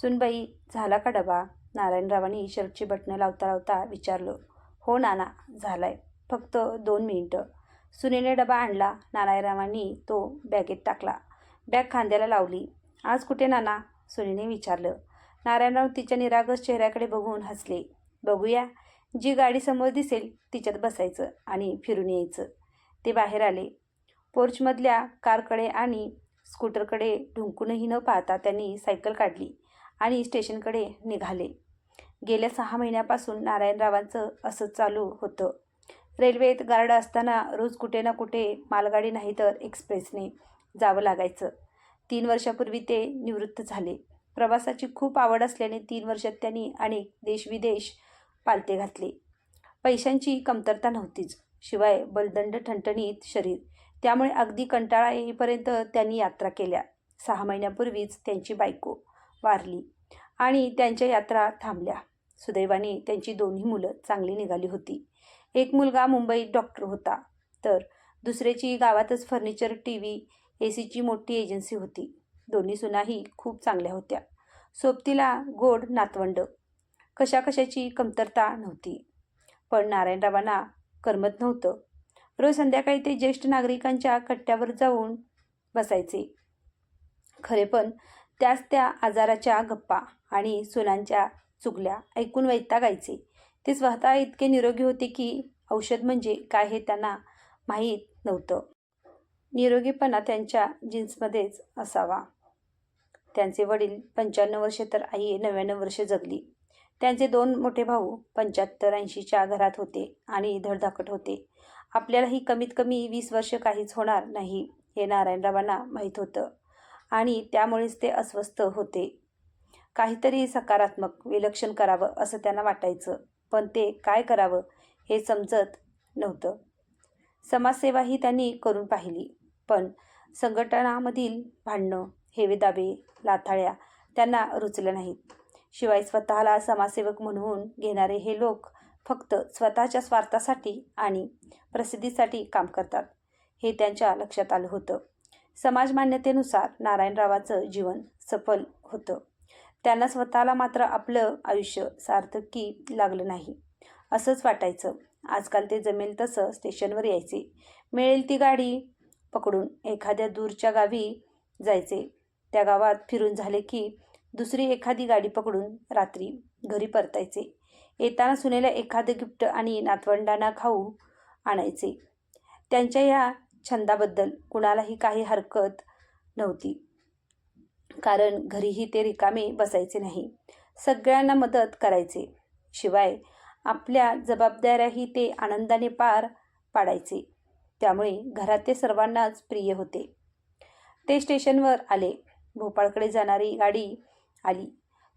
सुनबाई झाला का डबा? नारायणरावांनी शर्टची बटणं लावता लावता विचारलं. हो नाना झालाय. फक्त दोन मिनिटं. सुनेने डबा आणला. नारायणरावांनी तो बॅगेत टाकला. बॅग खांद्याला लावली. आज कुठे नाना? सुनेने विचारलं. नारायणराव तिच्या निरागस चेहऱ्याकडे बघून हसले. बघूया. जी गाडी समोर दिसेल तिच्यात बसायचं आणि फिरून यायचं. ते बाहेर आले. पोर्चमधल्या कारकडे आणि स्कूटरकडे ढुंकूनही न पाहता त्यांनी सायकल काढली. आणि स्टेशनकडे निघाले. गेल्या सहा महिन्यापासून नारायणरावांचं असंच चालू होतं. रेल्वेत गार्ड असताना रोज कुठे ना कुठे मालगाडी नाही तर एक्सप्रेसने जावं लागायचं. तीन वर्षापूर्वी ते निवृत्त झाले. प्रवासाची खूप आवड असल्याने तीन वर्षात त्यांनी अनेक देशविदेश पालते घातले. पैशांची कमतरता नव्हतीच. शिवाय बलदंड ठणठणीत शरीर. त्यामुळे अगदी कंटाळा येईपर्यंत त्यांनी यात्रा केल्या. सहा महिन्यापूर्वीच त्यांची बायको. वारली. आणि त्यांच्या यात्रा थांबल्या. सुदैवाने त्यांची दोन्ही मुलं चांगली निघाली होती. एक मुलगा मुंबईत डॉक्टर होता. तर दुसऱ्याची गावातच फर्निचर टी व्ही ए सीची मोठी एजन्सी होती. दोन्ही सुनाही खूप चांगल्या होत्या. सोबतीला गोड नातवंड. कशाकशाची कमतरता नव्हती. पण नारायणरावांना करमत नव्हतं. रोज संध्याकाळी ते ज्येष्ठ नागरिकांच्या कट्ट्यावर जाऊन बसायचे. खरे पण त्याच त्या आजाराच्या गप्पा आणि सुनांच्या चुगल्या ऐकून वैतागायचे ते स्वतः इतके निरोगी होते की औषध म्हणजे काय हे त्यांना माहीत नव्हतं. निरोगीपणा त्यांच्या जीन्समध्येच असावा. त्यांचे वडील पंच्याण्णव वर्षे तर आई नव्याण्णव वर्षे जगली. त्यांचे दोन मोठे भाऊ पंच्याहत्तर ऐंशीच्या घरात होते आणि धडधाकट होते. आपल्यालाही कमीत कमी वीस वर्ष काहीच होणार नाही हे नारायणरावांना माहीत होतं. आणि त्यामुळेच ते अस्वस्थ होते. काहीतरी सकारात्मक विलक्षण करावं असं त्यांना वाटायचं. पण ते काय करावं हे समजत नव्हतं. समाजसेवाही त्यांनी करून पाहिली. पण संघटनामधील भांडणं हेवेदाबे लाथाळ्या त्यांना रुचल्या नाहीत. शिवाय स्वतःला समाजसेवक म्हणून घेणारे हे लोक फक्त स्वतःच्या स्वार्थासाठी आणि प्रसिद्धीसाठी काम करतात. हे त्यांच्या लक्षात आलं होतं. समाज मान्यतेनुसार नारायणरावाचं जीवन सफल होतं. त्यांना स्वतःला मात्र आपलं आयुष्य सार्थकी लागलं नाही असंच वाटायचं. आजकाल ते जमेल तसं स्टेशनवर यायचे. मिळेल ती गाडी पकडून एखाद्या दूरच्या गावी जायचे. त्या गावात फिरून झाले की दुसरी एखादी गाडी पकडून रात्री घरी परतायचे. येताना सुनेला एखादं गिफ्ट आणि नातवंडांना खाऊ आणायचे. त्यांच्या या छंदाबद्दल कुणालाही काही हरकत नव्हती. कारण घरीही ते रिकामे बसायचे नाही. सगळ्यांना मदत करायचे. शिवाय आपल्या जबाबदाऱ्याही ते आनंदाने पार पाडायचे. त्यामुळे घरात ते सर्वांनाच प्रिय होते. ते स्टेशनवर आले. भोपाळकडे जाणारी गाडी आली.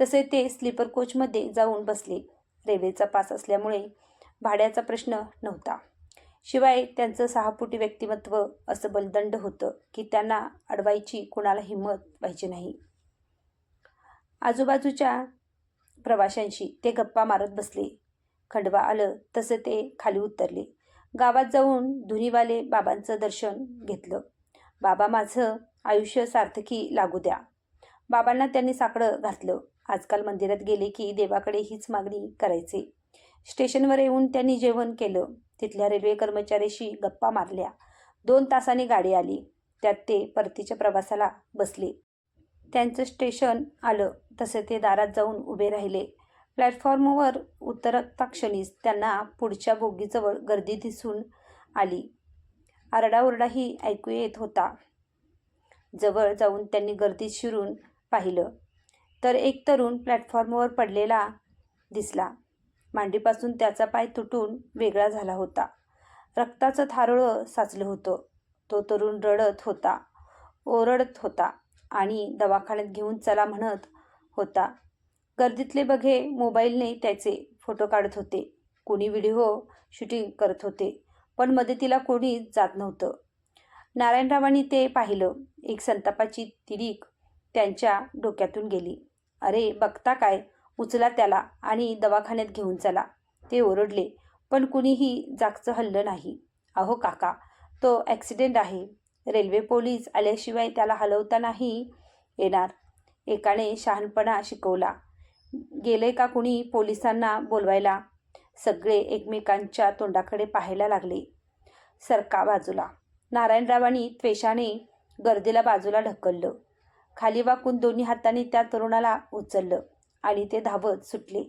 तसे ते स्लीपर कोचमध्ये जाऊन बसले. रेल्वेचा पास असल्यामुळे भाड्याचा प्रश्न नव्हता. शिवाय त्यांचं सहापुटी व्यक्तिमत्व असं बलदंड होतं की त्यांना अडवायची कुणाला हिंमत व्हायची नाही. आजूबाजूच्या प्रवाशांशी ते गप्पा मारत बसले. खंडवा आलं तसं ते खाली उतरले. गावात जाऊन धुनीवाले बाबांचं दर्शन घेतलं. बाबा माझं आयुष्य सार्थकी लागू द्या. बाबांना त्यांनी साकडं घातलं. आजकाल मंदिरात गेले की देवाकडे हीच मागणी करायचे. स्टेशनवर येऊन त्यांनी जेवण केलं. तिथल्या रेल्वे कर्मचाऱ्याशी गप्पा मारल्या. दोन तासांनी गाडी आली. त्यात ते परतीच्या प्रवासाला बसले. त्यांचं स्टेशन आलं. तसे ते दारात जाऊन उभे राहिले. प्लॅटफॉर्मवर उतरता क्षणीच त्यांना पुढच्या बोगीजवळ गर्दी दिसून आली. आरडाओरडाही ऐकू येत होता. जवळ जाऊन त्यांनी गर्दीत शिरून पाहिलं. तर एक तरुण प्लॅटफॉर्मवर पडलेला दिसला. मांडीपासून त्याचा पाय तुटून वेगळा झाला होता. रक्ताचं थारोळं साचलं होतं. तो तरुण रडत होता. ओरडत होता आणि दवाखान्यात घेऊन चला म्हणत होता. गर्दीतले बघे मोबाईलने त्याचे फोटो काढत होते. कोणी व्हिडिओ शूटिंग करत होते पण मदतीला कोणी जात नव्हतं. नारायणरावांनी ते पाहिलं. एक संतापाची तिरीक त्यांच्या डोक्यातून गेली. अरे बघता काय? उचला त्याला आणि दवाखान्यात घेऊन चला. ते ओरडले पण कुणीही जागचं हल्लं नाही. अहो काका तो ॲक्सिडेंट आहे. रेल्वे पोलीस आल्याशिवाय त्याला हलवता नाही येणार. एकाने शहाणपणा शिकवला. गेले का कुणी पोलिसांना बोलवायला? सगळे एकमेकांच्या तोंडाकडे पाहायला लागले. सरका बाजूला. नारायणरावांनी त्वेषाने गर्दीला बाजूला ढकललं. खाली वाकून दोन्ही हातांनी त्या तरुणाला उचललं. आणि ते धावत सुटले.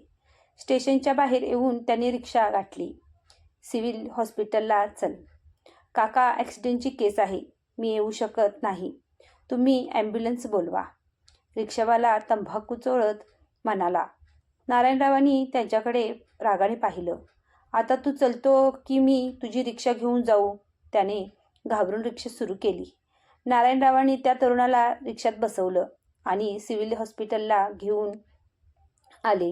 स्टेशनच्या बाहेर येऊन त्यांनी रिक्षा गाठली. सिव्हिल हॉस्पिटलला चल. काका ॲक्सिडेंटची केस आहे. मी येऊ शकत नाही. तुम्ही ॲम्ब्युलन्स बोलवा. रिक्षावाला तंबाखू चोळत म्हणाला. नारायणरावांनी त्यांच्याकडे रागाने पाहिलं. आता तू चलतो की मी तुझी रिक्षा घेऊन जाऊ? त्याने घाबरून रिक्षा सुरू केली. नारायणरावांनी त्या तरुणाला रिक्षात बसवलं आणि सिव्हिल हॉस्पिटलला घेऊन आले.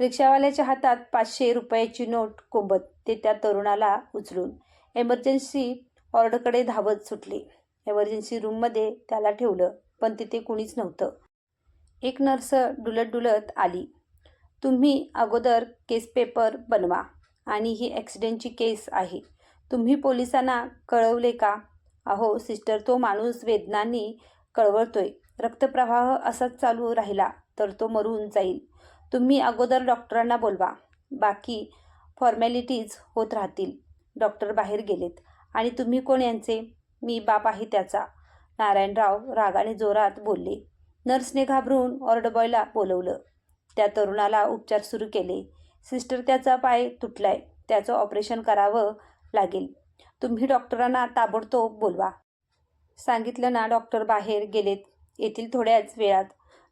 रिक्षावाल्याच्या हातात पाचशे रुपयाची नोट कोंबत ते त्या तरुणाला उचलून एमर्जन्सी ऑर्डरकडे धावत सुटले. एमर्जन्सी रूममध्ये त्याला ठेवलं पण तिथे कुणीच नव्हतं. एक नर्स डुलत डुलत आली. तुम्ही अगोदर केस पेपर बनवा आणि ही ॲक्सिडेंटची केस आहे. तुम्ही पोलिसांना कळवले का? अहो सिस्टर तो माणूस वेदनांनी कळवळतोय. रक्तप्रवाह असाच चालू राहिला तर तो मरून जाईल. तुम्ही अगोदर डॉक्टरांना बोलवा. बाकी फॉर्मॅलिटीज होत राहतील. डॉक्टर बाहेर गेलेत. आणि तुम्ही कोण यांचे? मी बाप आहे त्याचा. नारायणराव रागाने जोरात बोलले. नर्सने घाबरून ऑर्डबॉयला बोलवलं. त्या तरुणाला उपचार सुरू केले. सिस्टर त्याचा पाय तुटलाय. त्याचं ऑपरेशन करावं लागेल. तुम्ही डॉक्टरांना ताबडतोब बोलवा. सांगितलं ना डॉक्टर बाहेर गेलेत. येथील थोड्याच वेळात.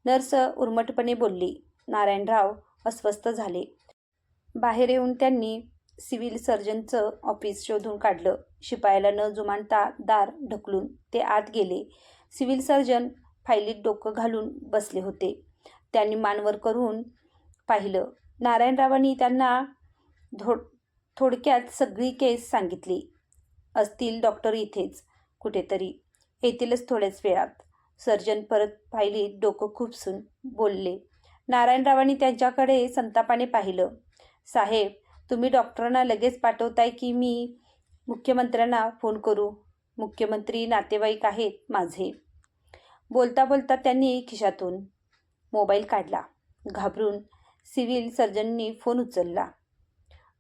नर्स उर्मटपणे बोलली. नारायणराव अस्वस्थ झाले. बाहेर येऊन त्यांनी सिव्हिल सर्जनचं ऑफिस शोधून काढलं. शिपायाला न जुमानता दार ढकलून ते आत गेले. सिव्हिल सर्जन फायलीत डोकं घालून बसले होते. त्यांनी मानवर करून पाहिलं. नारायणरावांनी त्यांना धो थोडक्यात सगळी केस सांगितली. असतील डॉक्टर इथेच कुठेतरी. येतीलच थोड्याच वेळात. सर्जन परत फायलीत डोकं खुपसून बोलले. नारायणरावांनी त्यांच्याकडे संतापाने पाहिलं. साहेब तुम्ही डॉक्टरांना लगेच पाठवताय की मी मुख्यमंत्र्यांना फोन करू? मुख्यमंत्री नातेवाईक आहेत माझे. बोलता बोलता त्यांनी खिशातून मोबाईल काढला. घाबरून सिव्हिल सर्जननी फोन उचलला.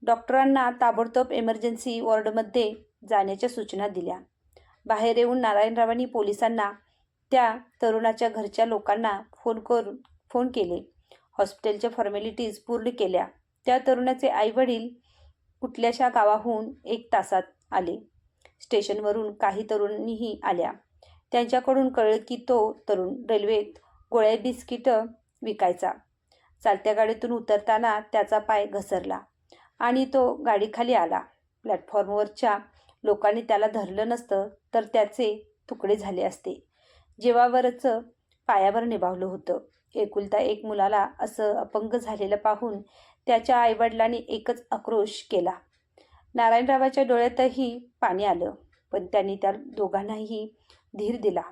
डॉक्टरांना ताबडतोब एमर्जन्सी वॉर्डमध्ये जाण्याच्या सूचना दिल्या. बाहेर येऊन नारायणरावांनी पोलिसांना त्या तरुणाच्या घरच्या लोकांना फोन करून फोन केले. हॉस्पिटलच्या फॉर्मॅलिटीज पूर्ण केल्या. त्या तरुणाचे आईवडील कुठल्याशा गावाहून एक तासात आले. स्टेशनवरून काही तरुणीही आल्या. त्यांच्याकडून कळलं की तो तरुण रेल्वेत गोळ्या बिस्किटं विकायचा. चालत्या गाडीतून उतरताना त्याचा पाय घसरला आणि तो गाडीखाली आला. प्लॅटफॉर्मवरच्या लोकांनी त्याला धरलं नसतं तर त्याचे तुकडे झाले असते. जेवावरचं पायावर निभावलं होतं. एकुलता एक मुलाला असं अपंग झालेलं पाहून त्याच्या आईवडिलांनी एकच आक्रोश केला. नारायणरावाच्या डोळ्यातही पाणी आलं पण त्यांनी त्या दोघांनाही धीर दिला.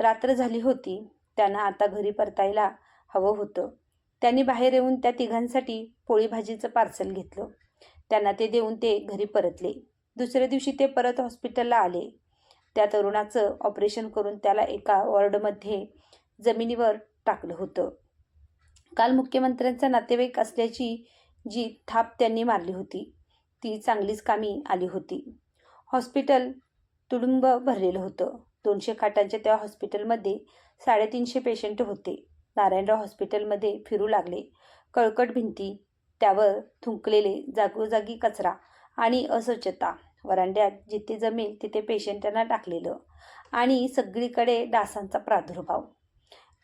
रात्र झाली होती त्यांना आता घरी परतायला हवं होतं. त्यांनी बाहेर येऊन त्या तिघांसाठी पोळी भाजीचं पार्सल घेतलं. त्यांना ते देऊन ते घरी परतले. दुसऱ्या दिवशी ते परत हॉस्पिटलला आले. त्या तरुणाचं ऑपरेशन करून त्याला एका वॉर्डमध्ये जमिनीवर टाकलं होतं. काल मुख्यमंत्र्यांचा नातेवाईक असल्याची जी थाप त्यांनी मारली होती ती चांगलीच कामी आली होती. हॉस्पिटल तुडुंब भरलेलं होतं. दोनशे खाटांच्या त्या हॉस्पिटलमध्ये साडेतीनशे पेशंट होते. नारायणराव हॉस्पिटलमध्ये फिरू लागले. कळकट भिंती त्यावर थुंकलेले जागोजागी कचरा आणि अस्वच्छता. वरांड्यात जिथे जमेल तिथे पेशंटांना टाकलेलं आणि सगळीकडे डासांचा प्रादुर्भाव.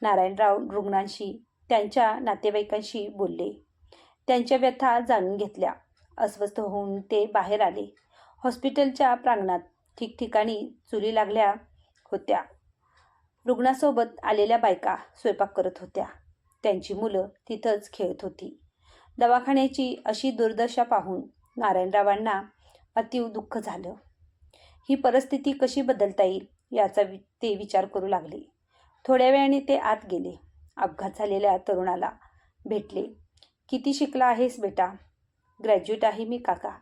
नारायणराव रुग्णांशी त्यांच्या नातेवाईकांशी बोलले. त्यांच्या व्यथा जाणून घेतल्या. अस्वस्थ होऊन ते बाहेर आले. हॉस्पिटलच्या प्रांगणात ठिकठिकाणी चुली लागल्या होत्या. रुग्णासोबत आलेल्या बायका स्वयंपाक करत होत्या. त्यांची मुलं तिथंच खेळत होती. दवाखान्याची अशी दुर्दशा पाहून नारायणरावांना अतीव दुःख झालं. ही परिस्थिती कशी बदलता येईल याचा वि ते विचार करू लागले. थोड्या वेळाने ते आत गेले. अपघात झालेल्या तरुणाला भेटले. किती शिकला आहेस बेटा? ग्रॅज्युएट आहे मी काका.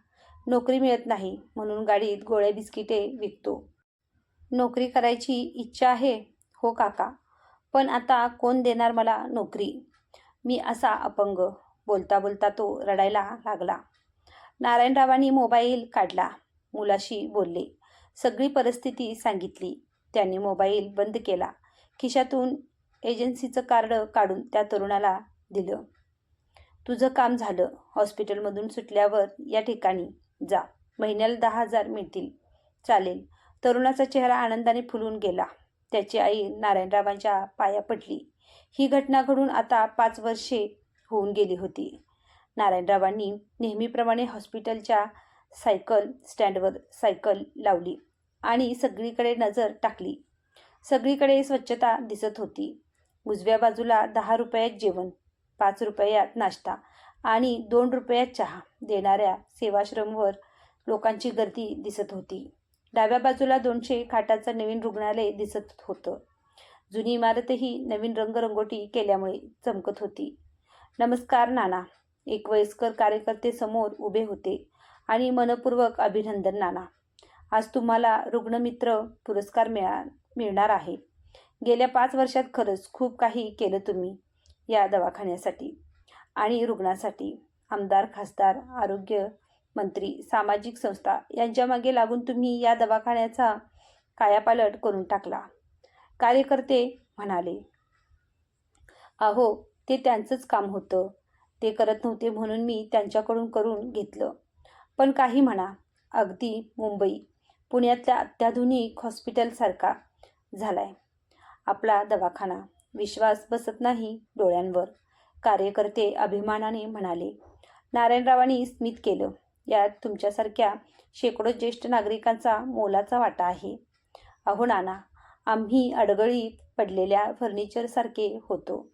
नोकरी मिळत नाही म्हणून गाडीत गोळ्या बिस्किटे विकतो. नोकरी करायची इच्छा आहे? हो काका. पण आता कोण देणार मला नोकरी? मी असा अपंग. बोलता बोलता तो रडायला लागला. नारायणरावांनी मोबाईल काढला. मुलाशी बोलले. सगळी परिस्थिती सांगितली. त्यांनी मोबाईल बंद केला. खिशातून एजन्सीचं कार्ड काढून त्या तरुणाला दिलं. तुझं काम झालं. हॉस्पिटलमधून सुटल्यावर या ठिकाणी जा. महिन्याला दहा हजार मिळतील. चालेल. तरुणाचा चेहरा आनंदाने फुलून गेला. त्याची आई नारायणरावांच्या पाया पडली. ही घटना घडून आता पाच वर्षे होऊन गेली होती. नारायणरावांनी नेहमीप्रमाणे हॉस्पिटलच्या सायकल स्टँडवर सायकल लावली आणि सगळीकडे नजर टाकली. सगळीकडे स्वच्छता दिसत होती. उजव्या बाजूला दहा रुपयात जेवण पाच रुपयात नाश्ता आणि दोन रुपयात चहा देणाऱ्या सेवाश्रमवर लोकांची गर्दी दिसत होती. डाव्या बाजूला दोनशे खाटाचं नवीन रुग्णालय दिसत होतं. जुनी इमारतही नवीन रंगरंगोटी केल्यामुळे चमकत होती. नमस्कार नाना. एक वयस्कर कार्यकर्ते समोर उभे होते आणि मनपूर्वक अभिनंदन नाना. आज तुम्हाला रुग्णमित्र पुरस्कार मिळाला. मिळणार आहे. गेल्या पाच वर्षात खरंच खूप काही केलं तुम्ही या दवाखान्यासाठी आणि रुग्णासाठी. आमदार खासदार आरोग्य मंत्री सामाजिक संस्था यांच्या मागे लागून तुम्ही या दवाखान्याचा कायापालट करून टाकला. कार्यकर्ते म्हणाले अहो ते त्यांचंच काम होतं. ते करत नव्हते म्हणून मी त्यांच्याकडून करून घेतलं. पण काही म्हणा. अगदी मुंबई पुण्यातल्या अत्याधुनिक हॉस्पिटलसारखा झालाय. आपला दवाखाना. विश्वास बसत नाही डोळ्यांवर. कार्यकर्ते अभिमानाने म्हणाले नारायणरावांनी स्मित केलं. यात तुमच्यासारख्या शेकडो ज्येष्ठ नागरिकांचा मोलाचा वाटा आहे. अहो नाना आम्ही अडगळीत पडलेल्या फर्निचरसारखे होतो.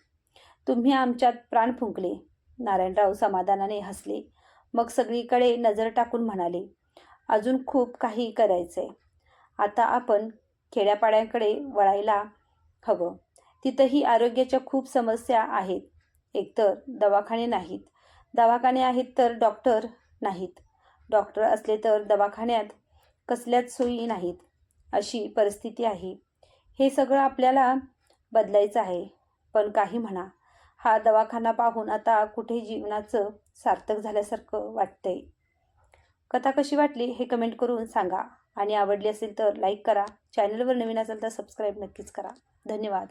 तुम्ही आमच्यात प्राण फुंकले. नारायणराव समाधानाने हसले. मग सगळीकडे नजर टाकून म्हणाले अजून खूप काही करायचं आहे आता आपण खेड्यापाड्यांकडे वळायला हवं. तिथंही आरोग्याच्या खूप समस्या आहेत. एकतर दवाखाने नाहीत. दवाखाने आहेत तर डॉक्टर नाहीत. डॉक्टर असले तर दवाखान्यात कसल्याच सोयी नाहीत. अशी परिस्थिती आहे. हे सगळं आपल्याला बदलायचं आहे. पण काही म्हणा. हा दवाखाना पाहून आता कुठे जीवनाचं सार्थक झाल्यासारखं वाटतंय. कथा कशी वाटली हे कमेंट करून सांगा. आणि आवडली असेल तर लाईक करा. चॅनलवर नवीन असेल तर सबस्क्राईब नक्कीच करा. धन्यवाद.